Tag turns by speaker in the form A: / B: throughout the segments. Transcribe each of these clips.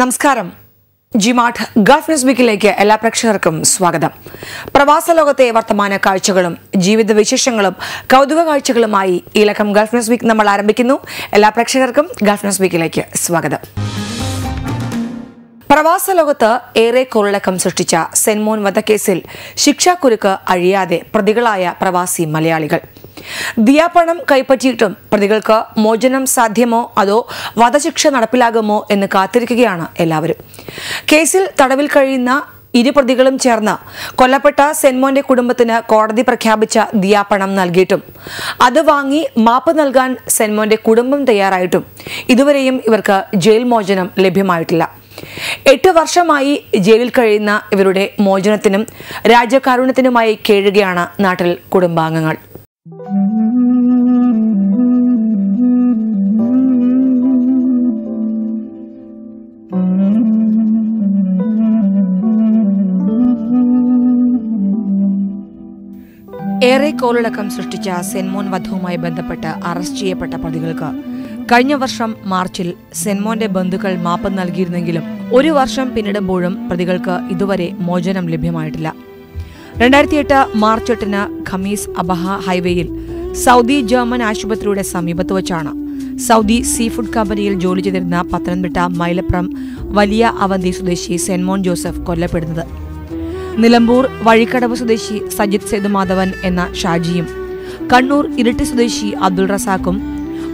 A: നമസ്കാരം. ജിമാഠ് Gulf news വീക്കിലേക്ക് എല്ലാ പ്രേക്ഷകർക്കും സ്വാഗതം. പ്രവാസ ലോകത്തെ വർത്തമാന കാഴ്ചകളും ജീവിത വിശേഷങ്ങളും കൗതുക കാഴ്ചകളുമായി ഈ ഗൾഫ് ന്യൂസ് വീക്ക് നമ്മൾ ആരംഭിക്കുന്നു. എല്ലാ പ്രേക്ഷകർക്കും ഗൾഫ് ന്യൂസ് വീക്കിലേക്ക് സ്വാഗതം. പ്രവാസ ലോകത്ത് ഏറെ കൊള്ളക്കം സൃഷ്ടിച്ച സെൻമോൻ വധക്കേസിൽ ശിക്ഷാക്കുരുക്ക് അഴിയാതെ പ്രതികളായ പ്രവാസി മലയാളികൾ. ദിയാപണം കൈപ്പറ്റിയിട്ടും പ്രതികൾക്ക് മോചനം സാധ്യമോ അതോ വധശിക്ഷ നടപ്പിലാകുമോ എന്ന് കാത്തിരിക്കുകയാണ് എല്ലാവരും. കേസിൽ തടവിൽ കഴിയുന്ന ഇരു പ്രതികളും ചേർന്ന് കൊല്ലപ്പെട്ട സെൻമോന്റെ കുടുംബത്തിന് കോടതി പ്രഖ്യാപിച്ച ദിയാപണം നൽകിയിട്ടും. അത് വാങ്ങി മാപ്പ് നൽകാൻ സെൻമോന്റെ കുടുംബം തയ്യാറായിട്ടും ഇതുവരെയും ഇവർക്ക് ജയിൽ മോചനം ലഭ്യമായിട്ടില്ല. എട്ട് വർഷമായി ജയിലിൽ കഴിയുന്ന ഇവരുടെ മോചനത്തിനും രാജ്യകാരുണ്യത്തിനുമായി കേഴുകയാണ് നാട്ടിൽ കുടുംബാംഗങ്ങൾ. ഏറെ കോളിളക്കം സൃഷ്ടിച്ച സെൻമോൻ വധവുമായി ബന്ധപ്പെട്ട് അറസ്റ്റ് ചെയ്യപ്പെട്ട പ്രതികൾക്ക് കഴിഞ്ഞ വർഷം മാർച്ചിൽ സെൻമോന്റെ ബന്ധുക്കൾ മാപ്പ് നൽകിയിരുന്നെങ്കിലും ഒരു വർഷം പിന്നിടുമ്പോഴും പ്രതികൾക്ക് ഇതുവരെ മോചനം ലഭ്യമായിട്ടില്ല. രണ്ടായിരത്തി എട്ട് മാർച്ച് എട്ടിന് ഖമീസ് അബഹ ഹൈവേയിൽ സൗദി ജർമ്മൻ ആശുപത്രിയുടെ സമീപത്ത് വച്ചാണ് സൗദി സീ ഫുഡ് കമ്പനിയിൽ ജോലി ചെയ്തിരുന്ന പത്തനംതിട്ട മൈലപ്രം വലിയ അവന്തി സ്വദേശി സെൻമോൻ ജോസഫ് കൊല്ലപ്പെടുന്നത്. നിലമ്പൂർ വഴിക്കടവ് സ്വദേശി സജിത് സേതുമാധവൻ എന്ന ഷാജിയും കണ്ണൂർ ഇരിട്ടി സ്വദേശി അബ്ദുൾ റസാഖും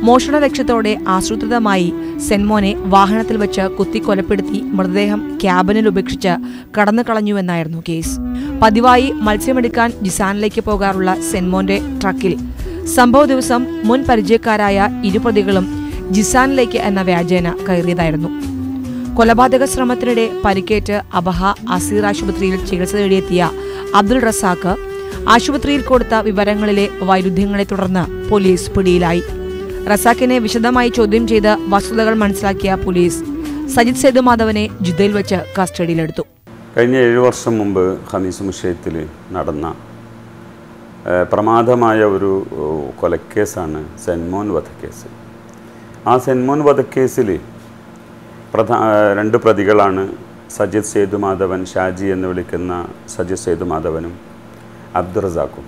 A: മോഷണ ലക്ഷ്യത്തോടെ ആസൂത്രിതമായി സെൻമോനെ വാഹനത്തിൽ വെച്ച് കുത്തിക്കൊലപ്പെടുത്തി മൃതദേഹം ക്യാബിനിൽ ഉപേക്ഷിച്ച് കടന്നു കളഞ്ഞുവെന്നായിരുന്നു കേസ്. പതിവായി മത്സ്യമെടുക്കാൻ ജിസാനിലേക്ക് പോകാറുള്ള സെൻമോന്റെ ട്രക്കിൽ സംഭവ ദിവസം മുൻ പരിചയക്കാരായ ഇരുപ്രതികളും ജിസാനിലേക്ക് എന്ന വ്യാജേന കയറിയതായിരുന്നു. കൊലപാതക ശ്രമത്തിനിടെ പരിക്കേറ്റ് അബഹ അസീർ ആശുപത്രിയിൽ ചികിത്സ തേടിയെത്തിയ അബ്ദുൾ റസാഖ് ആശുപത്രിയിൽ കൊടുത്ത വിവരങ്ങളിലെ വൈരുദ്ധ്യങ്ങളെ തുടർന്ന് പോലീസ് പിടിയിലായി. റസാഖിനെ വിശദമായി ചോദ്യം ചെയ്ത് വസ്തുതകൾ മനസ്സിലാക്കിയ പോലീസ് സജിത് സേതുമാധവനെ ജിദ്ദയിൽ വെച്ച് കസ്റ്റഡിയിലെടുത്തു.
B: കഴിഞ്ഞ ഏഴു വർഷം മുമ്പ് ഹമീസ് മുഷയത്തിൽ നടന്ന പ്രമാദമായ ഒരു കൊലക്കേസാണ് സെൻമോൻ വധക്കേസ്. ആ സെൻമോൻ വധക്കേസിൽ പ്രധാ രണ്ട് പ്രതികളാണ് സജിത് സേതുമാധവൻ ഷാജി എന്ന് വിളിക്കുന്ന സജിത് സേതുമാധവനും അബ്ദുറസാക്കും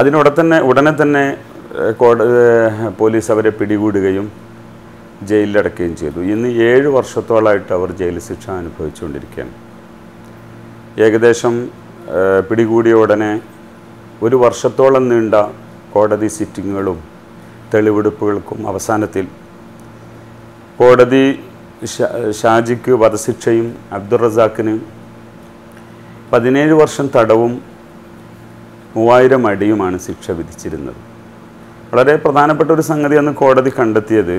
B: അതിനുടെ തന്നെ ഉടനെ തന്നെ കോടതി കോട പോലീസ് അവരെ പിടികൂടുകയും ജയിലിലടക്കുകയും ചെയ്തു. ഇന്ന് ഏഴ് വർഷത്തോളമായിട്ട് അവർ ജയിൽ ശിക്ഷ അനുഭവിച്ചുകൊണ്ടിരിക്കുകയാണ്. ഏകദേശം പിടികൂടിയ ഉടനെ ഒരു വർഷത്തോളം നീണ്ട കോടതി സിറ്റിങ്ങുകളും തെളിവെടുപ്പുകൾക്കും അവസാനത്തിൽ കോടതി ഷാജിക്ക് വധശിക്ഷയും അബ്ദുൾ റസാഖിന് പതിനേഴ് വർഷം തടവും മൂവായിരം അടിയുമാണ് ശിക്ഷ വിധിച്ചിരുന്നത്. വളരെ പ്രധാനപ്പെട്ട ഒരു സംഗതി അന്ന് കോടതി കണ്ടെത്തിയത്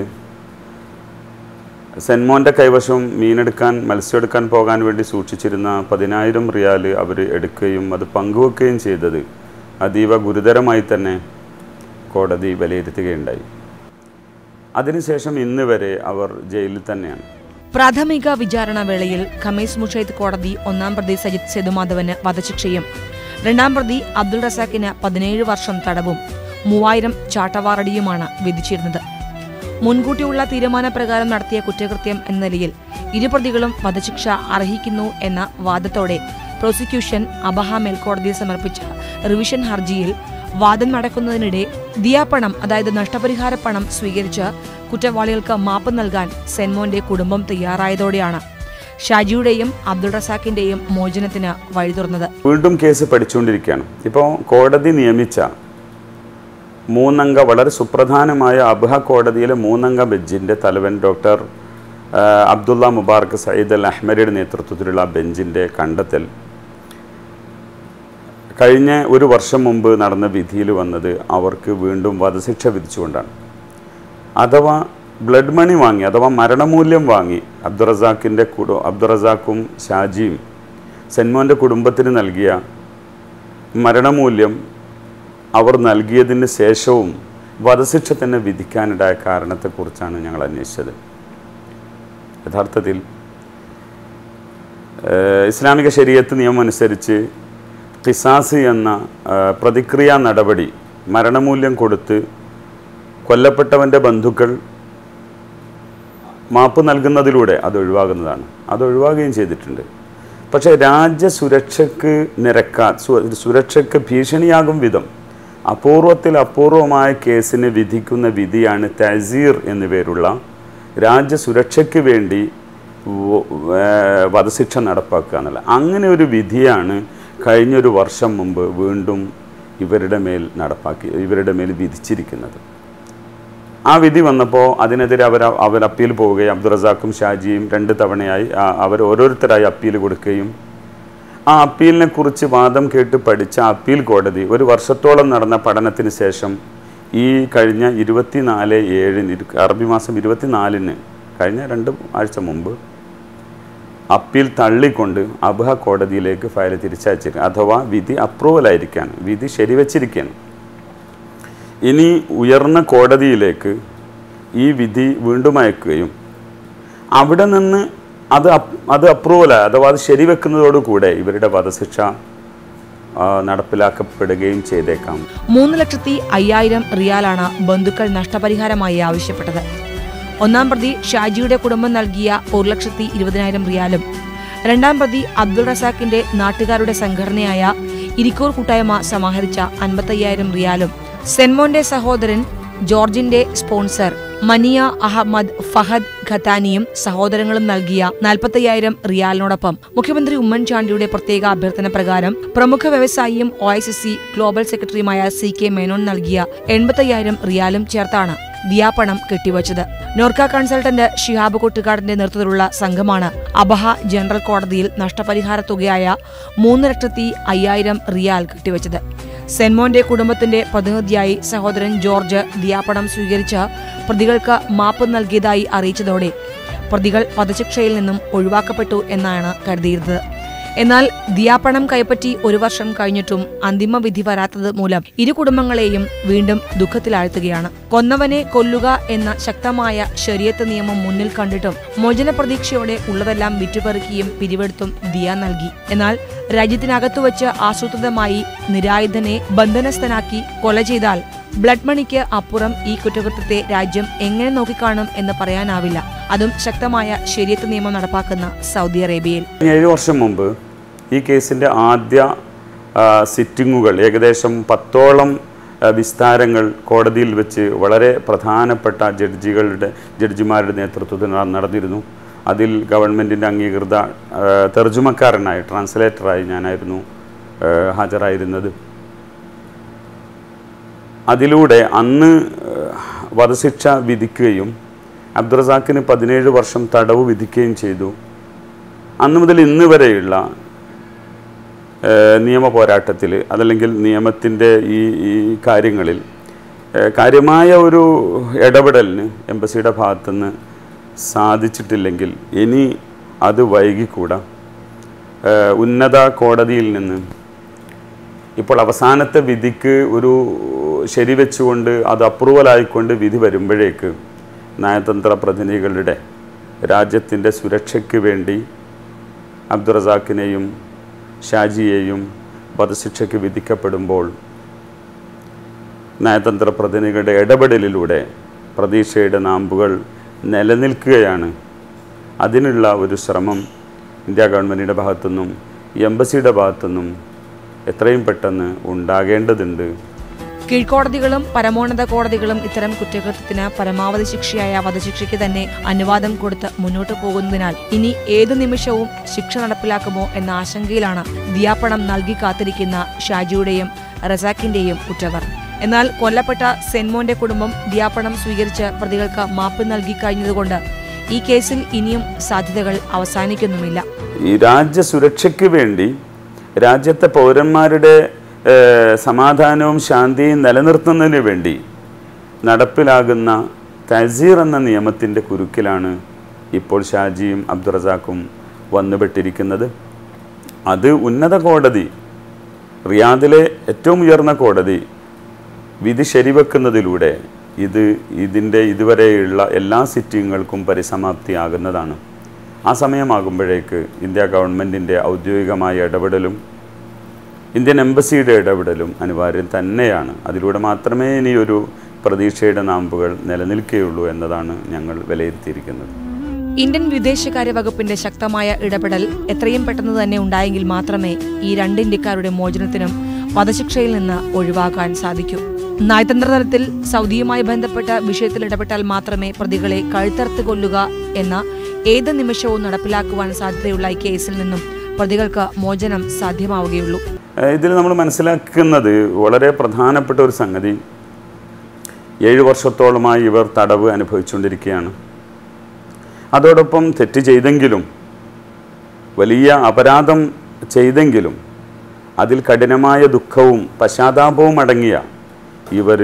B: സെൻമോന്റെ കൈവശം മീനെടുക്കാൻ മത്സ്യമെടുക്കാൻ പോകാൻ വേണ്ടി സൂക്ഷിച്ചിരുന്ന പതിനായിരം റിയാൽ അവർ എടുക്കുകയും അത് പങ്കുവെക്കുകയും ചെയ്തത് അതീവ ഗുരുതരമായി തന്നെ കോടതി വിലയിരുത്തുകയുണ്ടായി. അതിനുശേഷം ഇന്ന് വരെ അവർ ജയിലിൽ തന്നെയാണ്.
A: പ്രാഥമിക വിചാരണ വേളയിൽ ഖമീസ് മുഷൈദ് കോടതി ഒന്നാം പ്രതി സജിത് സേതുമാധവന് വധശിക്ഷയും രണ്ടാം പ്രതി അബ്ദുൾ റസാഖിന് പതിനേഴ് വർഷം തടവും മൂവായിരം ചാട്ടവാറടിയുമാണ് വിധിച്ചിരുന്നത്. മുൻകൂട്ടിയുള്ള തീരുമാനപ്രകാരം നടത്തിയ കുറ്റകൃത്യം എന്ന നിലയിൽ ഇരുപ്രതികളും വധശിക്ഷ അർഹിക്കുന്നു എന്ന വാദത്തോടെ പ്രോസിക്യൂഷൻ അബഹ മേൽക്കോടതിയിൽ സമർപ്പിച്ച റിവിഷൻ ഹർജിയിൽ വാദം നടക്കുന്നതിനിടെ ദിയാപണം അതായത് നഷ്ടപരിഹാര പണം സ്വീകരിച്ച് കുറ്റവാളികൾക്ക് മാപ്പ് നൽകാൻ സെൻമോന്റെ കുടുംബം തയ്യാറായതോടെയാണ് ഷാജിയുടെയും അബ്ദുൾ റസാഖിന്റെയും മോചനത്തിന് വഴി തുറന്നത്.
B: വീണ്ടും കേസ് പഠിച്ചുകൊണ്ടിരിക്കുകയാണ് ഇപ്പോൾ കോടതി നിയമിച്ച മൂന്നംഗ വളരെ സുപ്രധാനമായ അബ്ഹ കോടതിയിലെ മൂന്നംഗ ബെഞ്ചിന്റെ തലവൻ doctor Abdullah Mubarak Sayyid Al അഹ്മദിയുടെ നേതൃത്വത്തിലുള്ള ബെഞ്ചിന്റെ കണ്ടെത്തൽ കഴിഞ്ഞ ഒരു വർഷം മുമ്പ് നടന്ന വിധിയിൽ വന്നത് അവർക്ക് വീണ്ടും വധശിക്ഷ വിധിച്ചുകൊണ്ടാണ്. അഥവാ ബ്ലഡ് മണി വാങ്ങി അഥവാ മരണമൂല്യം വാങ്ങി അബ്ദുറസാഖിന്റെ കുടു അബ്ദുറസാഖും ഷാജിയും സെൻമോന്റെ കുടുംബത്തിന് നൽകിയ മരണമൂല്യം അവർ നൽകിയതിന് ശേഷവും വധശിക്ഷ തന്നെ വിധിക്കാനിടായ കാരണത്തെക്കുറിച്ചാണ് ഞങ്ങൾ അന്വേഷിച്ചത്. യഥാർത്ഥത്തിൽ ഇസ്ലാമിക ശരീരത്ത് നിയമം അനുസരിച്ച് ഖിസാസ് എന്ന പ്രതിക്രിയാ നടപടി മരണമൂല്യം കൊടുത്ത് കൊല്ലപ്പെട്ടവന്റെ ബന്ധുക്കൾ മാപ്പ് നൽകുന്നതിലൂടെ അത് ഒഴിവാകുന്നതാണ്. അത് ഒഴിവാകുകയും ചെയ്തിട്ടുണ്ട്. പക്ഷേ രാജ്യസുരക്ഷയ്ക്ക് നിരക്കാ സു- സുരക്ഷയ്ക്ക് ഭീഷണിയാകും വിധം അപൂർവത്തിൽ അപൂർവമായ കേസിന് വിധിക്കുന്ന വിധിയാണ് തസീർ എന്നു പേരുള്ള രാജ്യസുരക്ഷയ്ക്ക് വേണ്ടി വധശിക്ഷ നടപ്പാക്കുക എന്നുള്ള അങ്ങനെ ഒരു വിധിയാണ് കഴിഞ്ഞൊരു വർഷം മുമ്പ് വീണ്ടും ഇവരുടെ മേൽ നടപ്പാക്കി ഇവരുടെ മേൽ വിധിച്ചിരിക്കുന്നത്. ആ വിധി വന്നപ്പോൾ അതിനെതിരെ അവർ അവർ അപ്പീൽ പോവുകയും അബ്ദുറസാഖും ഷാജിയും രണ്ട് തവണയായി അവർ ഓരോരുത്തരായി അപ്പീൽ കൊടുക്കുകയും ആ അപ്പീലിനെ കുറിച്ച് വാദം കേട്ട് പഠിച്ച അപ്പീൽ കോടതി ഒരു വർഷത്തോളം നടന്ന പഠനത്തിന് ശേഷം ഈ കഴിഞ്ഞ ഇരുപത്തിനാല് ഏഴിന് അറബി മാസം ഇരുപത്തിനാലിന് കഴിഞ്ഞ രണ്ട് ആഴ്ച മുമ്പ് അപ്പീൽ തള്ളിക്കൊണ്ട് അബ്ഹ കോടതിയിലേക്ക് ഫയൽ തിരിച്ചയച്ചിരിക്കുക അഥവാ വിധി അപ്രൂവൽ ആയിരിക്കുകയാണ് വിധി ശരിവച്ചിരിക്കുകയാണ്. ഇനി ഉയർന്ന കോടതിയിലേക്ക് ഈ വിധി വീണ്ടും അയക്കുകയും അവിടെ നിന്ന് അത് അത് അപ്രൂവലായി അഥവാ അത് ശരിവെക്കുന്നതോടുകൂടെ ഇവരുടെ വധശിക്ഷ നടപ്പിലാക്കപ്പെടുകയും ചെയ്തേക്കാം.
A: മൂന്ന് ലക്ഷത്തി അയ്യായിരം റിയാലാണ് ബന്ധുക്കൾ നഷ്ടപരിഹാരമായി ആവശ്യപ്പെട്ടത്. ഒന്നാം പ്രതി ഷാജിയുടെ കുടുംബം നൽകിയ ഒരു ലക്ഷത്തി ഇരുപതിനായിരം റിയാലും. രണ്ടാം പ്രതി അബ്ദുൾ റസാഖിന്റെ നാട്ടുകാരുടെ സംഘടനയായ ഇരിക്കൂർ കൂട്ടായ്മ സമാഹരിച്ച അൻപത്തയ്യായിരം റിയാലും. സെൻമോന്റെ സഹോദരൻ ജോർജിന്റെ സ്പോൺസർ മനിയ അഹമ്മദ് ഫഹദ് ഖത്താനിയും സഹോദരങ്ങളും നൽകിയ നാൽപ്പത്തയ്യായിരം റിയാലിനോടൊപ്പം മുഖ്യമന്ത്രി ഉമ്മൻചാണ്ടിയുടെ പ്രത്യേക അഭ്യർത്ഥന പ്രകാരം പ്രമുഖ വ്യവസായിയും ഒ ഗ്ലോബൽ സെക്രട്ടറിയുമായ സി കെ മേനോൻ നൽകിയ എൺപത്തയ്യായിരം റിയാലും ചേർത്താണ്. ദിയാപണം കെട്ടിവച്ചത്. നോർക്ക കൺസൾട്ടന്റ് ഷിഹാബ് കൊട്ടുകാടിന്റെ നേതൃത്വത്തിലുള്ള സംഘമാണ് അബഹ ജനറൽ കോടതിയിൽ നഷ്ടപരിഹാര തുകയായ മൂന്ന് ലക്ഷത്തി അയ്യായിരം റിയാൽ കെട്ടിവച്ചത്. സെൻമോന്റെ കുടുംബത്തിന്റെ പ്രതിനിധിയായി സഹോദരൻ ജോർജ് വ്യാപണം സ്വീകരിച്ച് പ്രതികൾക്ക് മാപ്പ് നൽകിയതായി അറിയിച്ചതോടെ പ്രതികൾ വധശിക്ഷയിൽ നിന്നും ഒഴിവാക്കപ്പെട്ടു എന്നാണ് കരുതിയിരുന്നത്. എന്നാൽ ദിയാപണം കൈപ്പറ്റി ഒരു വർഷം കഴിഞ്ഞിട്ടും അന്തിമ വിധി വരാത്തത് മൂലം ഇരു കുടുംബങ്ങളെയും വീണ്ടും ദുഃഖത്തിലാഴ്ത്തുകയാണ്. കൊന്നവനെ കൊല്ലുക എന്ന ശക്തമായ ശരീരത്ത് നിയമം മുന്നിൽ കണ്ടിട്ടും മോചന പ്രതീക്ഷയോടെ ഉള്ളതെല്ലാം വിറ്റുപെറുക്കിയും പിരിവെടുത്തും ദിയ നൽകി. എന്നാൽ രാജ്യത്തിനകത്തു വച്ച് ആസൂത്രിതമായി നിരായുധനെ ബന്ധനസ്ഥനാക്കി കൊല ചെയ്താൽ ബ്ലഡ് മണിക്ക് അപ്പുറം ഈ കുറ്റകൃത്യത്തെ രാജ്യം എങ്ങനെ നോക്കിക്കാണും എന്ന് പറയാനാവില്ല. അതും ശക്തമായ ശരീരത്ത് നിയമം നടപ്പാക്കുന്ന സൗദി അറേബ്യയിൽ.
B: ഏഴ് വർഷം മുമ്പ് ഈ കേസിന്റെ ആദ്യ സിറ്റിങ്ങുകൾ ഏകദേശം പത്തോളം വിസ്താരങ്ങൾ കോടതിയിൽ വെച്ച് വളരെ പ്രധാനപ്പെട്ട ജഡ്ജികളുടെ ജഡ്ജിമാരുടെ നേതൃത്വത്തിൽ നടന്നിരുന്നു. അതിൽ ഗവൺമെന്റിന്റെ അംഗീകൃത തർജമക്കാരനായി ട്രാൻസ്ലേറ്ററായി ഞാനായിരുന്നു ഹാജരായിരുന്നത്. അതിലൂടെ അന്ന് വധശിക്ഷ വിധിക്കുകയും അബ്ദുറസാക്കിന് പതിനേഴ് വർഷം തടവ് വിധിക്കുകയും ചെയ്തു. അന്ന് മുതൽ ഇന്ന് വരെയുള്ള നിയമ പോരാട്ടത്തിൽ അതല്ലെങ്കിൽ നിയമത്തിന്റെ ഈ ഈ കാര്യങ്ങളിൽ കാര്യമായ ഒരു ഇടപെടലിന് എംബസിയുടെ ഭാഗത്തുനിന്ന് സാധിച്ചിട്ടില്ലെങ്കിൽ ഇനി അത് വൈകിക്കൂടാ. ഉന്നത കോടതിയിൽ നിന്ന് ഇപ്പോൾ അവസാനത്തെ വിധിക്ക് ഒരു ശരിവെച്ചുകൊണ്ട് അത് അപ്രൂവലായിക്കൊണ്ട് വിധി വരുമ്പോഴേക്ക് നയതന്ത്ര പ്രതിനിധികളുടെ രാജ്യത്തിന്റെ സുരക്ഷയ്ക്ക് വേണ്ടി അബ്ദുറസാഖിനെയും ഷാജിയെയും വധശിക്ഷയ്ക്ക് വിധിക്കപ്പെടുമ്പോൾ നയതന്ത്ര പ്രതിനിധികളുടെ ഇടപെടലിലൂടെ പ്രതീക്ഷയുടെ നാമ്പുകൾ നിലനിൽക്കുകയാണ്. അതിനുള്ള ഒരു ശ്രമം ഇന്ത്യ ഗവൺമെന്റിന്റെ ഭാഗത്തുനിന്നും എംബസിയുടെ ഭാഗത്തുനിന്നും എത്രയും പെട്ടെന്ന് ഉണ്ടാകേണ്ടതുണ്ട്.
A: കീഴ്ക്കോടതികളും പരമോന്നത കോടതികളും ഇത്തരം കുറ്റകൃത്യത്തിന് പരമാവധി ശിക്ഷയായ വധശിക്ഷയ്ക്ക് തന്നെ അനുവാദം കൊടുത്ത് മുന്നോട്ട് പോകുന്നതിനാൽ ഇനി ഏതു നിമിഷവും ശിക്ഷ നടപ്പിലാക്കുമോ എന്ന ആശങ്കയിലാണ് ദിയാപ്പണം നൽകി കാത്തിരിക്കുന്ന ഷാജിയുടെയും റസാക്കിന്റെയും കുറ്റവർ എന്നാൽ കൊല്ലപ്പെട്ട സെൻമോന്റെ കുടുംബം ദിയാപ്പണം സ്വീകരിച്ച് പ്രതികൾക്ക് മാപ്പ് നൽകി കഴിഞ്ഞതുകൊണ്ട് ഈ കേസിൽ ഇനിയും സാധ്യതകൾ അവസാനിക്കുന്നുമില്ല.
B: ഈ രാജ്യസുരക്ഷയ്ക്ക് വേണ്ടി രാജ്യത്തെ പൗരന്മാരുടെ സമാധാനവും ശാന്തിയും നിലനിർത്തുന്നതിന് വേണ്ടി നടപ്പിലാകുന്ന തസീർ എന്ന നിയമത്തിന്റെ കുരുക്കിലാണ് ഇപ്പോൾ ഷാജിയും അബ്ദുറസാക്കും വന്നുപെട്ടിരിക്കുന്നത്. അത് ഉന്നത കോടതി റിയാദിലെ ഏറ്റവും ഉയർന്ന കോടതി വിധി ശരിവെക്കുന്നതിലൂടെ ഇത് ഇതിന്റെ ഇതുവരെയുള്ള എല്ലാ സിറ്റിങ്ങുകൾക്കും പരിസമാപ്തിയാകുന്നതാണ്. ആ സമയമാകുമ്പോഴേക്ക് ഇന്ത്യ ഗവൺമെന്റിന്റെ ഔദ്യോഗികമായ ഇടപെടലും ഇന്ത്യൻ എംബസിയുടെ ഇടപെടലും അനിവാര്യം തന്നെയാണ്. അതിലൂടെ മാത്രമേ ഇനിയൊരു പ്രതീക്ഷയുടെ നാമ്പുകൾ നിലനിൽക്കുകയുള്ളൂ എന്നതാണ് ഞങ്ങൾ വിലയിരുത്തിയിരിക്കുന്നത്.
A: ഇന്ത്യൻ വിദേശകാര്യ വകുപ്പിന്റെ ശക്തമായ ഇടപെടൽ എത്രയും പെട്ടെന്ന് തന്നെ ഉണ്ടായെങ്കിൽ മാത്രമേ ഈ രണ്ട് ഇന്ത്യക്കാരുടെ മോചനത്തിനും വധശിക്ഷയിൽ നിന്ന് ഒഴിവാക്കാൻ സാധിക്കൂ. നയതന്ത്ര തലത്തിൽ സൗദിയുമായി ബന്ധപ്പെട്ട വിഷയത്തിൽ ഇടപെട്ടാൽ മാത്രമേ പ്രതികളെ കഴുത്തർത്ത് കൊല്ലുക എന്ന ഏത് നിമിഷവും നടപ്പിലാക്കുവാൻ സാധ്യതയുള്ള ഈ കേസിൽ നിന്നും പ്രതികൾക്ക് മോചനം സാധ്യമാവുകയുള്ളൂ.
B: ഇതിൽ നമ്മൾ മനസ്സിലാക്കുന്നത് വളരെ പ്രധാനപ്പെട്ട ഒരു സംഗതി. ഏഴ് വർഷത്തോളമായി ഇവർ തടവ് അനുഭവിച്ചുകൊണ്ടിരിക്കുകയാണ്. അതോടൊപ്പം തെറ്റ് ചെയ്തെങ്കിലും വലിയ അപരാധം ചെയ്തെങ്കിലും അതിൽ കഠിനമായ ദുഃഖവും പശ്ചാത്താപവും അടങ്ങിയ ഇവർ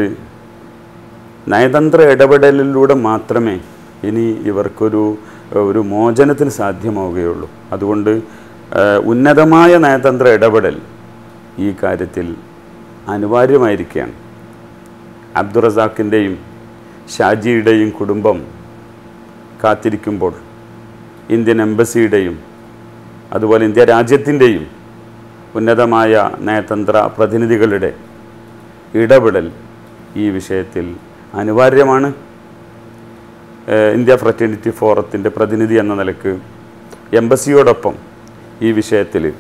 B: നയതന്ത്ര ഇടപെടലിലൂടെ മാത്രമേ ഇനി ഇവർക്കൊരു ഒരു മോചനത്തിന് സാധ്യമാവുകയുള്ളൂ. അതുകൊണ്ട് ഉന്നതമായ നയതന്ത്ര ഇടപെടൽ ഈ കാര്യത്തിൽ അനിവാര്യമായിരിക്കുകയാണ്. അബ്ദുറസാക്കിന്റെയും ഷാജിയുടെയും കുടുംബം കാത്തിരിക്കുമ്പോൾ ഇന്ത്യൻ എംബസിയുടെയും അതുപോലെ ഇന്ത്യ രാജ്യത്തിന്റെയും ഉന്നതമായ നയതന്ത്ര പ്രതിനിധികളുടെ ഇടപെടൽ ഈ വിഷയത്തിൽ അനിവാര്യമാണ്. ഇന്ത്യ ഫ്രറ്റേണിറ്റി ഫോറത്തിന്റെ പ്രതിനിധി എന്ന നിലയ്ക്ക് എംബസിയോടൊപ്പം ഈ വിഷയത്തിൽ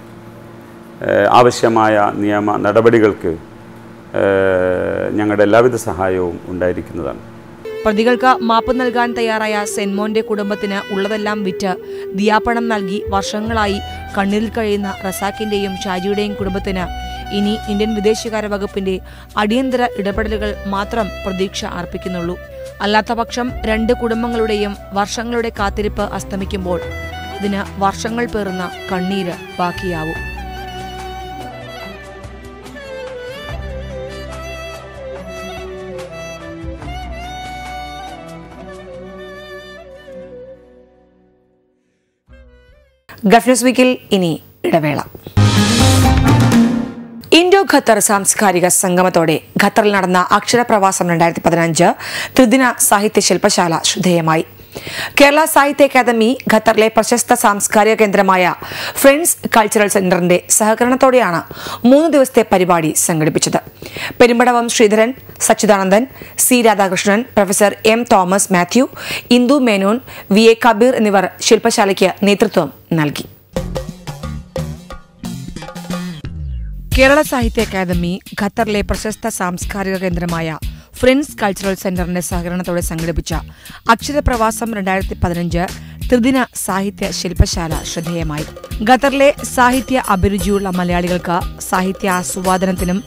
B: ആവശ്യമായ നിയമ നടപടികൾക്ക് ഞങ്ങളുടെ എല്ലാവിധ സഹായവും ഉണ്ടായിരിക്കുന്നതാണ്.
A: പ്രതികൾക്ക് മാപ്പ് നൽകാൻ തയ്യാറായ സെൻമോന്റെ കുടുംബത്തിന് ഉള്ളതെല്ലാം വിറ്റ് ദിയാപ്പണം നൽകി വർഷങ്ങളായി കണ്ണീരിൽ കഴിയുന്ന റസാക്കിന്റെയും ഷാജിയുടെയും കുടുംബത്തിന് ഇനി ഇന്ത്യൻ വിദേശകാര്യ വകുപ്പിന്റെ അടിയന്തര ഇടപെടലുകൾ മാത്രം പ്രതീക്ഷ അർപ്പിക്കുന്നുള്ളൂ. അല്ലാത്തപക്ഷം രണ്ട് കുടുംബങ്ങളുടെയും വർഷങ്ങളുടെ കാത്തിരിപ്പ് അസ്തമിക്കുമ്പോൾ അതിന് വർഷങ്ങൾ പേറുന്ന കണ്ണീര് ബാക്കിയാവും. ഗഫ്നസ് വീക്കിൽ ഇനി ഇടവേള. ഇൻഡോ ഖത്തർ സാംസ്കാരിക സംഗമത്തോടെ ഖത്തറിൽ നടന്ന അക്ഷരപ്രവാസം രണ്ടായിരത്തി പതിനഞ്ച് ത്രിദിന സാഹിത്യ ശില്പശാല ശ്രദ്ധേയമായി. കേരള സാഹിത്യ അക്കാദമി ഖത്തറിലെ പ്രശസ്ത സാംസ്കാരിക കേന്ദ്രമായ ഫ്രണ്ട്സ് കൾച്ചറൽ സെന്ററിന്റെ സഹകരണത്തോടെയാണ് മൂന്ന് ദിവസത്തെ പരിപാടി സംഘടിപ്പിച്ചത്. Perumbadavam Sreedharan Sachidanandan C Radhakrishnan professor M Thomas Mathew Indu Menon V A Kabeer എന്നിവർ ശില്പശാലയ്ക്ക് നേതൃത്വം നൽകി. കേരള സാഹിത്യ അക്കാദമി ഖത്തറിലെ പ്രശസ്ത സാംസ്കാരിക കേന്ദ്രമായ ഫ്രണ്ട്സ് കൾച്ചറൽ സെന്ററിന്റെ സഹകരണത്തോടെ സംഘടിപ്പിച്ച അക്ഷരപ്രവാസം രണ്ടായിരത്തി പതിനഞ്ച് ത്രിദിന സാഹിത്യ ശില്പശാല ശ്രദ്ധേയമായി. ഖത്തറിലെ സാഹിത്യ അഭിരുചിയുള്ള മലയാളികൾക്ക് സാഹിത്യ ആസ്വാദനത്തിനും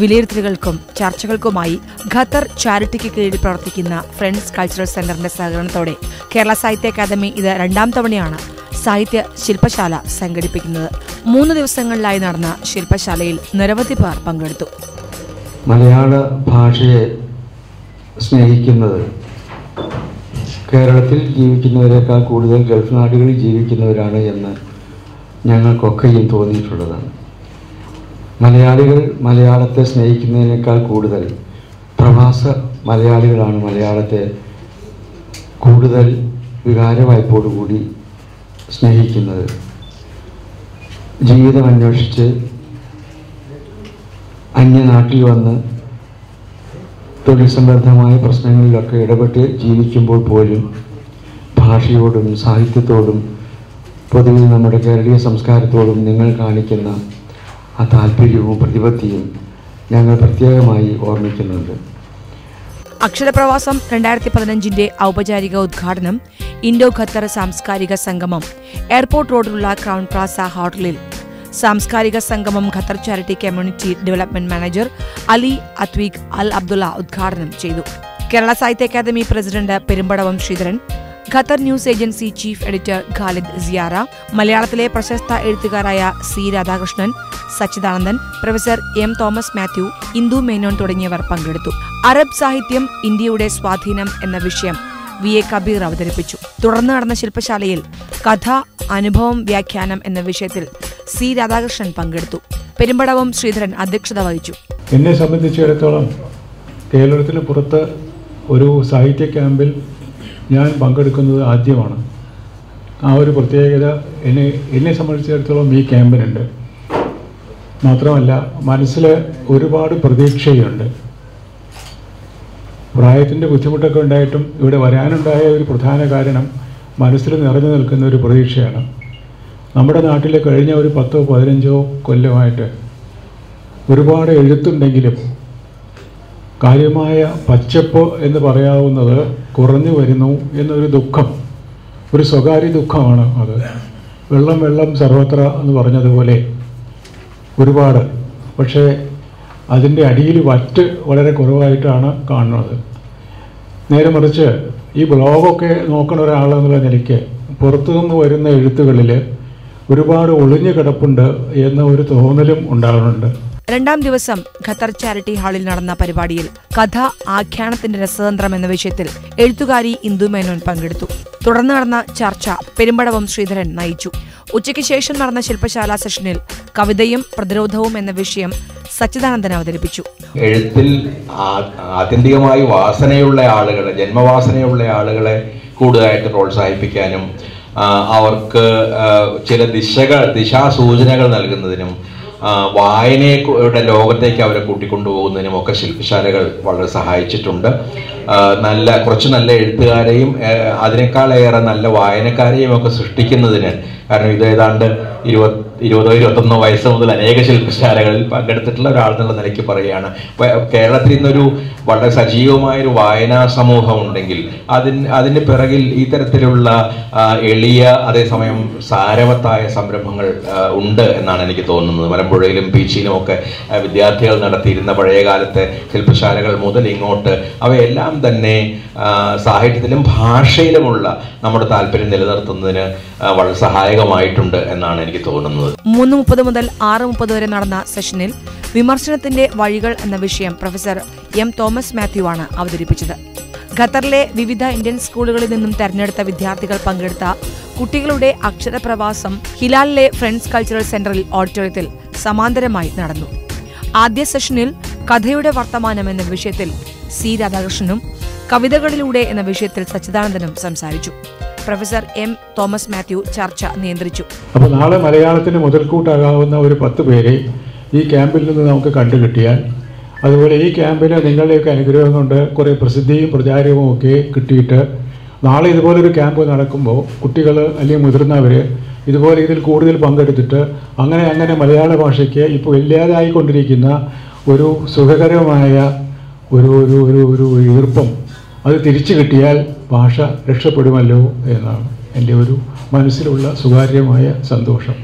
A: വിലയിരുത്തലുകൾക്കും ചർച്ചകൾക്കുമായി ഖത്തർ ചാരിറ്റിക്ക് കീഴിൽ പ്രവർത്തിക്കുന്ന ഫ്രണ്ട്സ് കൾച്ചറൽ സെന്ററിന്റെ സഹകരണത്തോടെ കേരള സാഹിത്യ അക്കാദമി ഇത് രണ്ടാം തവണയാണ് സാഹിത്യ ശില്പശാല സംഘടിപ്പിക്കുന്നത്. മൂന്ന് ദിവസങ്ങളിലായി നടന്ന ശില്പശാലയിൽ നിരവധി പേർ പങ്കെടുത്തു.
C: മലയാള ഭാഷയെ സ്നേഹിക്കുന്നത്. കേരളത്തിൽ ജീവിക്കുന്നവരെക്കാൾ കൂടുതൽ ഗൾഫ് നാടുകളിൽ ജീവിക്കുന്നവരാണ് എന്ന് ഞങ്ങൾക്കൊക്കെയും തോന്നിയിട്ടുള്ളതാണ്. മലയാളികൾ മലയാളത്തെ സ്നേഹിക്കുന്നതിനേക്കാൾ കൂടുതൽ പ്രവാസ മലയാളികളാണ് മലയാളത്തെ കൂടുതൽ വികാരവായ്പോടുകൂടി സ്നേഹിക്കുന്നത്. ജീവിതം അന്വേഷിച്ച് അന്യനാട്ടിൽ വന്ന് തൊഴിൽ സംബന്ധമായ പ്രശ്നങ്ങളിലൊക്കെ ഇടപെട്ട് ജീവിക്കുമ്പോൾ പോലും ഭാഷയോടും സാഹിത്യത്തോടും പൊതുവിൽ നമ്മുടെ കേരളീയ സംസ്കാരത്തോടും നിങ്ങൾ കാണിക്കുന്ന ആ താല്പര്യവും പ്രതിപത്തിയും ഞങ്ങൾ പ്രത്യേകമായി ഓർമ്മിക്കുന്നുണ്ട്.
A: അക്ഷരപ്രവാസം രണ്ടായിരത്തി പതിനഞ്ചിന്റെ ഔപചാരിക ഉദ്ഘാടനം ഇൻഡോ ഖത്തർ സാംസ്കാരിക സംഗമം എയർപോർട്ട് റോഡിലുള്ള ക്രൗൺ പ്ലാസ ഹോട്ടലിൽ സാംസ്കാരിക സംഗമം Qatar charity community development manager Ali Atiq Al Abdullah ഉദ്ഘാടനം ചെയ്തു. Kerala Sahitya Akademi president Perumbadavam Sreedharan Qatar news agency chief editor Khalid Siyara മലയാളത്തിലെ പ്രശസ്ത എഴുത്തുകാരായ C Radhakrishnan Sachidanandan professor M Thomas Mathew Indu Menon തുടങ്ങിയവർ പങ്കെടുത്തു. Arab സാഹിത്യം ഇന്ത്യയുടെ സ്വാധീനം എന്ന വിഷയം വി എ കബീർ അവതരിപ്പിച്ചു. തുടർന്ന് നടന്ന ശില്പശാലയിൽ കഥ അനുഭവം വ്യാഖ്യാനം എന്ന വിഷയത്തിൽ സി രാധാകൃഷ്ണൻ പങ്കെടുത്തു. പെരുമ്പടവം ശ്രീധരൻ അധ്യക്ഷത വഹിച്ചു.
D: എന്നെ സംബന്ധിച്ചിടത്തോളം കേരളത്തിന് പുറത്ത് ഒരു സാഹിത്യ ക്യാമ്പിൽ ഞാൻ പങ്കെടുക്കുന്നത് ആദ്യമാണ്. ആ ഒരു പ്രത്യേകത എന്നെ എന്നെ സംബന്ധിച്ചിടത്തോളം ഈ ക്യാമ്പിനുണ്ട്. മാത്രമല്ല മനസ്സിൽ ഒരുപാട് പ്രതീക്ഷയുണ്ട്. പ്രായത്തിന്റെ ബുദ്ധിമുട്ടൊക്കെ ഉണ്ടായിട്ടും ഇവിടെ വരാനുണ്ടായ ഒരു പ്രധാന കാരണം മനസ്സിൽ നിറഞ്ഞു നിൽക്കുന്ന ഒരു പ്രതീക്ഷയാണ്. നമ്മുടെ നാട്ടിൽ കഴിഞ്ഞ ഒരു പത്തോ പതിനഞ്ചോ കൊല്ലമായിട്ട് ഒരുപാട് എഴുത്തുണ്ടെങ്കിലും കാര്യമായ പച്ചപ്പ് എന്ന് പറയാവുന്നത് കുറഞ്ഞു വരുന്നു എന്നൊരു ദുഃഖം ഒരു സ്വകാര്യ ദുഃഖമാണ് അത്. വെള്ളം വെള്ളം സർവത്ര എന്ന് പറഞ്ഞതുപോലെ ഒരുപാട്. പക്ഷേ അതിന്റെ അടിയിൽ വറ്റ് വളരെ കുറവായിട്ടാണ് കാണുന്നത്. നേരെ മറിച്ച് ഈ ബ്ലോഗൊക്കെ നോക്കുന്ന ഒരാളെന്നുള്ള നിലയ്ക്ക് പുറത്തുനിന്ന് വരുന്ന എഴുത്തുകളിൽ ഒരുപാട് ഒളിഞ്ഞു കിടപ്പുണ്ട് എന്ന ഒരു തോന്നലും ഉണ്ടാകുന്നുണ്ട്
A: രണ്ടാം ദിവസം ഖത്തർ ചാരിറ്റി ഹാളിൽ നടന്ന പരിപാടിയിൽ കഥ ആഖ്യാനത്തിന്റെ രസതന്ത്രം എന്ന വിഷയത്തിൽ എഴുത്തുകാരി ഇന്ദു മേനോൻ പങ്കെടുത്തു. തുടർന്ന് നടന്ന ചർച്ച പെരുമ്പടവം ശ്രീധരൻ നയിച്ചു. ഉച്ചയ്ക്ക് ശേഷം നടന്ന ശില്പശാല സെഷനിൽ കവിതയും പ്രതിരോധവും എന്ന വിഷയം സച്ചിദാനന്ദൻ അവതരിപ്പിച്ചു.
E: എഴുത്തിൽ ആത്യന്തികമായി വാസനയുള്ള ആളുകളെ ജന്മവാസനയുള്ള ആളുകളെ കൂടുതലായിട്ട് പ്രോത്സാഹിപ്പിക്കാനും അവർക്ക് ചില ദിശകൾ ദിശാസൂചനകൾ നൽകുന്നതിനും വായനയുടെ ലോകത്തേക്ക് അവരെ കൂട്ടിക്കൊണ്ടുപോകുന്നതിനും ഒക്കെ ശില്പശാലകൾ വളരെ സഹായിച്ചിട്ടുണ്ട്. നല്ല കുറച്ച് നല്ല എഴുത്തുകാരെയും അതിനേക്കാളേറെ നല്ല വായനക്കാരെയും ഒക്കെ സൃഷ്ടിക്കുന്നതിന് കാരണം ഇത് ഏതാണ്ട് ഇരുപത് ഇരുപതോ ഇരുപത്തൊന്നോ വയസ്സ് മുതൽ അനേക ശില്പശാലകളിൽ പങ്കെടുത്തിട്ടുള്ള ഒരാൾ എന്നുള്ള നിലയ്ക്ക് പറയുകയാണ്. കേരളത്തിൽ ഇന്നൊരു വളരെ സജീവമായൊരു വായനാ സമൂഹം ഉണ്ടെങ്കിൽ അതിന് അതിന് പിറകിൽ ഈ തരത്തിലുള്ള എളിയ അതേസമയം സാരവത്തായ സംരംഭങ്ങൾ ഉണ്ട് എന്നാണ് എനിക്ക് തോന്നുന്നത്. മലമ്പുഴയിലും ബീച്ചിലും ഒക്കെ വിദ്യാർത്ഥികൾ നടത്തിയിരുന്ന പഴയകാലത്തെ ശില്പശാലകൾ മുതൽ ഇങ്ങോട്ട് അവയെല്ലാം തന്നെ സാഹിത്യത്തിലും ഭാഷയിലുമുള്ള നമ്മുടെ താല്പര്യം നിലനിർത്തുന്നതിന് വളരെ സഹായകമായിട്ടുണ്ട് എന്നാണ് എനിക്ക് തോന്നുന്നത്.
A: മൂന്ന് മുപ്പത് മുതൽ ആറ് മുപ്പത് വരെ നടന്ന സെഷനിൽ വിമർശനത്തിന്റെ വഴികൾ എന്ന വിഷയം പ്രൊഫസർ എം തോമസ് മാത്യു ആണ് അവതരിപ്പിച്ചത്. ഖത്തറിലെ വിവിധ ഇന്ത്യൻ സ്കൂളുകളിൽ നിന്നും തെരഞ്ഞെടുത്ത വിദ്യാർത്ഥികൾ പങ്കെടുത്ത കുട്ടികളുടെ അക്ഷരപ്രവാസം ഹിലാലിലെ ഫ്രണ്ട്സ് കൾച്ചറൽ സെന്ററിൽ ഓഡിറ്റോറിയത്തിൽ സമാന്തരമായി നടന്നു. ആദ്യ സെഷനിൽ കഥയുടെ വർത്തമാനം എന്ന വിഷയത്തിൽ സി രാധാകൃഷ്ണനും കവിതകളിലൂടെ എന്ന വിഷയത്തിൽ സച്ചിദാനന്ദനും സംസാരിച്ചു. പ്രൊഫസർ എം തോമസ് മാത്യു ചർച്ച നിയന്ത്രിച്ചു.
D: അപ്പോൾ നാളെ മലയാളത്തിന് മുതൽക്കൂട്ടാകാവുന്ന ഒരു പത്ത് പേരെ ഈ ക്യാമ്പിൽ നിന്ന് നമുക്ക് കണ്ടു കിട്ടിയാൽ അതുപോലെ ഈ ക്യാമ്പിന് നിങ്ങളുടെയൊക്കെ അനുഗ്രഹം കൊണ്ട് കുറേ പ്രസിദ്ധിയും പ്രചാരവും ഒക്കെ കിട്ടിയിട്ട് നാളെ ഇതുപോലൊരു ക്യാമ്പ് നടക്കുമ്പോൾ കുട്ടികൾ അല്ലെങ്കിൽ മുതിർന്നവർ ഇതുപോലെ ഇതിൽ കൂടുതൽ പങ്കെടുത്തിട്ട് അങ്ങനെ അങ്ങനെ മലയാള ഭാഷയ്ക്ക് ഇപ്പോൾ ഇല്ലാതായിക്കൊണ്ടിരിക്കുന്ന ഒരു സുഖകരമായ ഒരു ഒരു ഒരു ഒരു ഈർപ്പം അത് തിരിച്ചു കിട്ടിയാൽ ഭാഷ രക്ഷപ്പെടുമല്ലോ എന്നാണ് എന്റെ ഒരു മനസ്സിലുള്ള സുതാര്യമായ സന്തോഷം.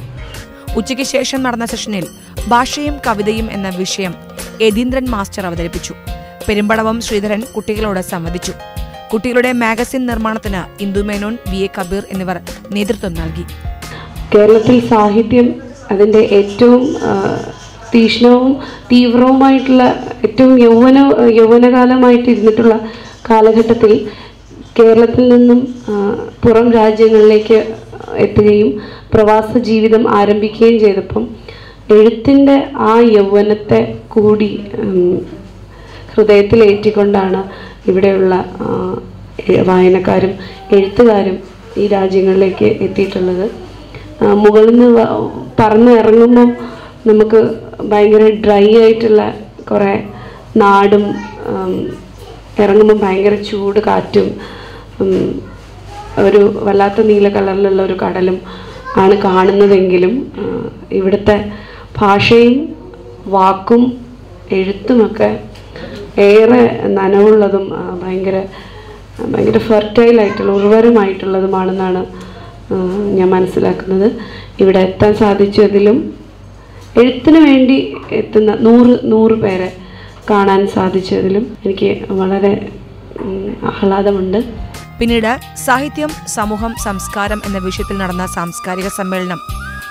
A: ഉച്ചയ്ക്ക് ശേഷം നടന്ന സെഷനിൽ ഭാഷയും കവിതയും എന്ന വിഷയം യതീന്ദ്രൻ മാസ്റ്റർ അവതരിപ്പിച്ചു. പെരുമ്പടവം ശ്രീധരൻ കുട്ടികളോട് സംവദിച്ചു. കുട്ടികളുടെ മാഗസിൻ നിർമ്മാണത്തിന് ഇന്ദു മേനോൻ വി എ കബീർ എന്നിവർ നേതൃത്വം നൽകി.
F: കേരളത്തിൽ സാഹിത്യം അതിന്റെ ഏറ്റവും തീക്ഷ്ണവും തീവ്രവുമായിട്ടുള്ള ഏറ്റവും യൗവന യൗവനകാലമായിട്ട് ഇരുന്നിട്ടുള്ള കാലഘട്ടത്തിൽ കേരളത്തിൽ നിന്നും പുറം രാജ്യങ്ങളിലേക്ക് എത്തുകയും പ്രവാസ ജീവിതം ആരംഭിക്കുകയും ചെയ്തപ്പം എഴുത്തിന്റെ ആ യൗവനത്തെ കൂടി ഹൃദയത്തിലേറ്റിക്കൊണ്ടാണ് ഇവിടെയുള്ള വായനക്കാരും എഴുത്തുകാരും ഈ രാജ്യങ്ങളിലേക്ക് എത്തിയിട്ടുള്ളത്. മുകളിൽ നിന്ന് പറന്ന് ഇറങ്ങുമ്പം നമുക്ക് ഭയങ്കര ഡ്രൈ ആയിട്ടുള്ള കുറേ നാടും ഇറങ്ങുമ്പം ഭയങ്കര ചൂട് കാറ്റും ഒരു വല്ലാത്ത നീല കളറിലുള്ള ഒരു കടലും ആണ് കാണുന്നതെങ്കിലും ഇവിടുത്തെ ഭാഷയും വാക്കും എഴുത്തുമൊക്കെ ഏറെ നനവുള്ളതും ഭയങ്കര ഭയങ്കര ഫെർട്ടൈലായിട്ടുള്ള ഉർവരമായിട്ടുള്ളതുമാണെന്നാണ് ഞാൻ മനസ്സിലാക്കുന്നത്. ഇവിടെ എത്താൻ സാധിച്ചതിലും എഴുത്തിന് വേണ്ടി എത്തുന്ന നൂറ് നൂറ് പേരെ കാണാൻ സാധിച്ചതിലും എനിക്ക് വളരെ ആഹ്ലാദമുണ്ട്.
A: പിന്നീട് സാഹിത്യം സമൂഹം സംസ്കാരം എന്ന വിഷയത്തിൽ നടന്ന സാംസ്കാരിക സമ്മേളനം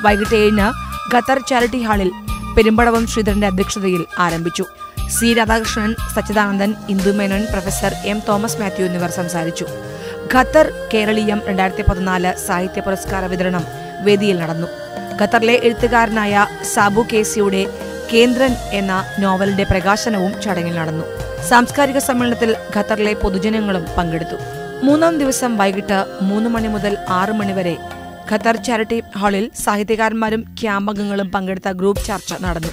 A: വൈകിട്ട് ഏഴിന് ഖത്തർ ചാരിറ്റി ഹാളിൽ പെരുമ്പടവം ശ്രീധരന്റെ അധ്യക്ഷതയിൽ ആരംഭിച്ചു. C. Radhakrishnan Sachidanandan Indu Menon professor M. Thomas Mathew എന്നിവർ സംസാരിച്ചു. ഖത്തർ കേരളീയം രണ്ടായിരത്തി പതിനാല് സാഹിത്യ പുരസ്കാര വിതരണം വേദിയിൽ നടന്നു. ഖത്തറിലെ എഴുത്തുകാരനായ സാബു കേസിയുടെ കേന്ദ്രൻ എന്ന നോവലിന്റെ പ്രകാശനവും ചടങ്ങിൽ നടന്നു. സാംസ്കാരിക സമ്മേളനത്തിൽ ഖത്തറിലെ പൊതുജനങ്ങളും പങ്കെടുത്തു. മൂന്നാം ദിവസം വൈകിട്ട് മൂന്ന് മണി മുതൽ ആറ് മണി വരെ ഖത്തർ ചാരിറ്റി ഹാളിൽ സാഹിത്യകാരന്മാരും ക്യാമ്പ് അംഗങ്ങളും പങ്കെടുത്ത ഗ്രൂപ്പ് ചർച്ച നടന്നു.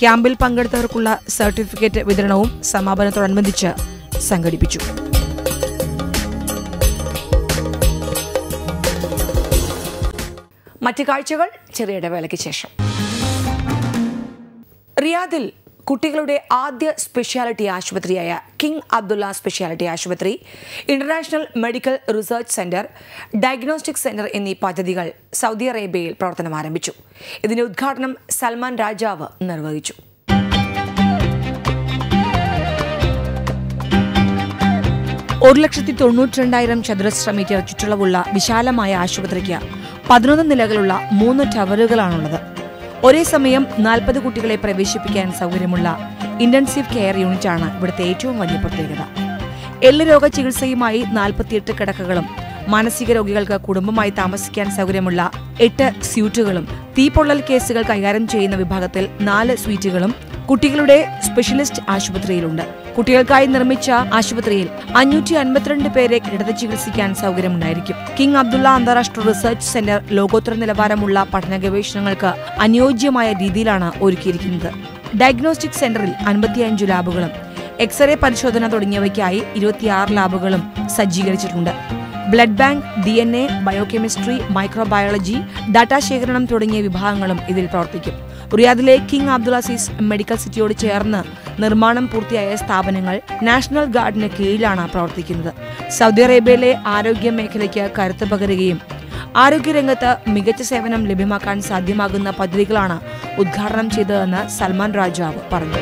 A: ക്യാമ്പിൽ പങ്കെടുത്തവർക്കുള്ള സർട്ടിഫിക്കറ്റ് വിതരണവും സമാപനത്തോടനുബന്ധിച്ച് സംഘടിപ്പിച്ചു. മറ്റു കാഴ്ചകൾ ചെറിയ ഇടവേളയ്ക്ക് ശേഷം. റിയാദിൽ കുട്ടികളുടെ ആദ്യ സ്പെഷ്യാലിറ്റി ആശുപത്രിയായ കിങ് അബ്ദുള്ള സ്പെഷ്യാലിറ്റി ആശുപത്രി international medical research centre diagnostic centre എന്നീ പദ്ധതികൾ സൗദി അറേബ്യയിൽ പ്രവർത്തനം ആരംഭിച്ചു. ഇതിന്റെ ഉദ്ഘാടനം സൽമാൻ രാജാവ് നിർവഹിച്ചു. ഒരു ലക്ഷത്തി തൊണ്ണൂറ്റി രണ്ടായിരം ചതുരശ്ര മീറ്റർ ചുറ്റളവുള്ള വിശാലമായ ആശുപത്രിക്ക് പതിനൊന്ന് നിലകളുള്ള മൂന്ന് ടവറുകളാണുള്ളത്. ഒരേ സമയം നാൽപ്പത് കുട്ടികളെ പ്രവേശിപ്പിക്കാൻ സൗകര്യമുള്ള ഇന്റൻസീവ് കെയർ യൂണിറ്റ് ആണ് ഇവിടുത്തെ ഏറ്റവും വലിയ പ്രത്യേകത. എല്ല് രോഗ ചികിത്സയുമായി നാൽപ്പത്തിയെട്ട് കിടക്കകളും മാനസിക രോഗികൾക്ക് കുടുംബമായി താമസിക്കാൻ സൗകര്യമുള്ള എട്ട് സ്യൂട്ടുകളും തീപ്പൊള്ളൽ കേസുകൾ കൈകാര്യം ചെയ്യുന്ന വിഭാഗത്തിൽ നാല് സ്വീറ്റുകളും കുട്ടികളുടെ സ്പെഷ്യലിസ്റ്റ് ആശുപത്രിയിലുണ്ട്. കുട്ടികൾക്കായി നിർമ്മിച്ച ആശുപത്രിയിൽ അഞ്ഞൂറ്റി അൻപത്തിരണ്ട് പേരെ കിടത്തി ചികിത്സിക്കാൻ സൗകര്യമുണ്ടായിരിക്കും. കിങ് അബ്ദുള്ള അന്താരാഷ്ട്ര റിസർച്ച് സെന്റർ ലോകോത്തര നിലവാരമുള്ള പഠന ഗവേഷണങ്ങൾക്ക് അനുയോജ്യമായ രീതിയിലാണ് ഒരുക്കിയിരിക്കുന്നത്. ഡയഗ്നോസ്റ്റിക് സെന്ററിൽ അൻപത്തിയഞ്ച് ലാബുകളും എക്സ്റേ പരിശോധന തുടങ്ങിയവയ്ക്കായി ഇരുപത്തിയാറ് ലാബുകളും സജ്ജീകരിച്ചിട്ടുണ്ട്. Blood bank D N A biochemistry microbiology data ശേഖരണം തുടങ്ങിയ വിഭാഗങ്ങളും ഇതിൽ പ്രവർത്തിക്കും. റിയാദിലെ കിങ് അബ്ദുൾ അസീസ് മെഡിക്കൽ സിറ്റിയോട് ചേർന്ന് നിർമ്മാണം പൂർത്തിയായ സ്ഥാപനങ്ങൾ നാഷണൽ ഗാർഡിന് കീഴിലാണ് പ്രവർത്തിക്കുന്നത്. സൗദി അറേബ്യയിലെ ആരോഗ്യ മേഖലയ്ക്ക് കരുത്ത് പകരുകയും ആരോഗ്യരംഗത്ത് മികച്ച സേവനം ലഭ്യമാക്കാൻ സാധ്യമാകുന്ന പദ്ധതികളാണ് ഉദ്ഘാടനം ചെയ്തതെന്ന് സൽമാൻ രാജാവ് പറഞ്ഞു.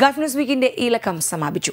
A: ഗൾഫ് ന്യൂസ് വീക്കിന്റെ ഈ ലക്കം സമാപിച്ചു.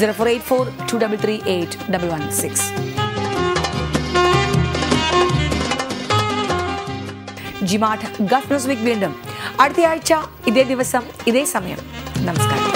A: zero four eight four two double three eight double one six ജിമാഠ് Gulf news week വീണ്ടും. അടുത്തയാഴ്ച ഇതേ ദിവസം ഇതേ സമയം. നമസ്കാരം.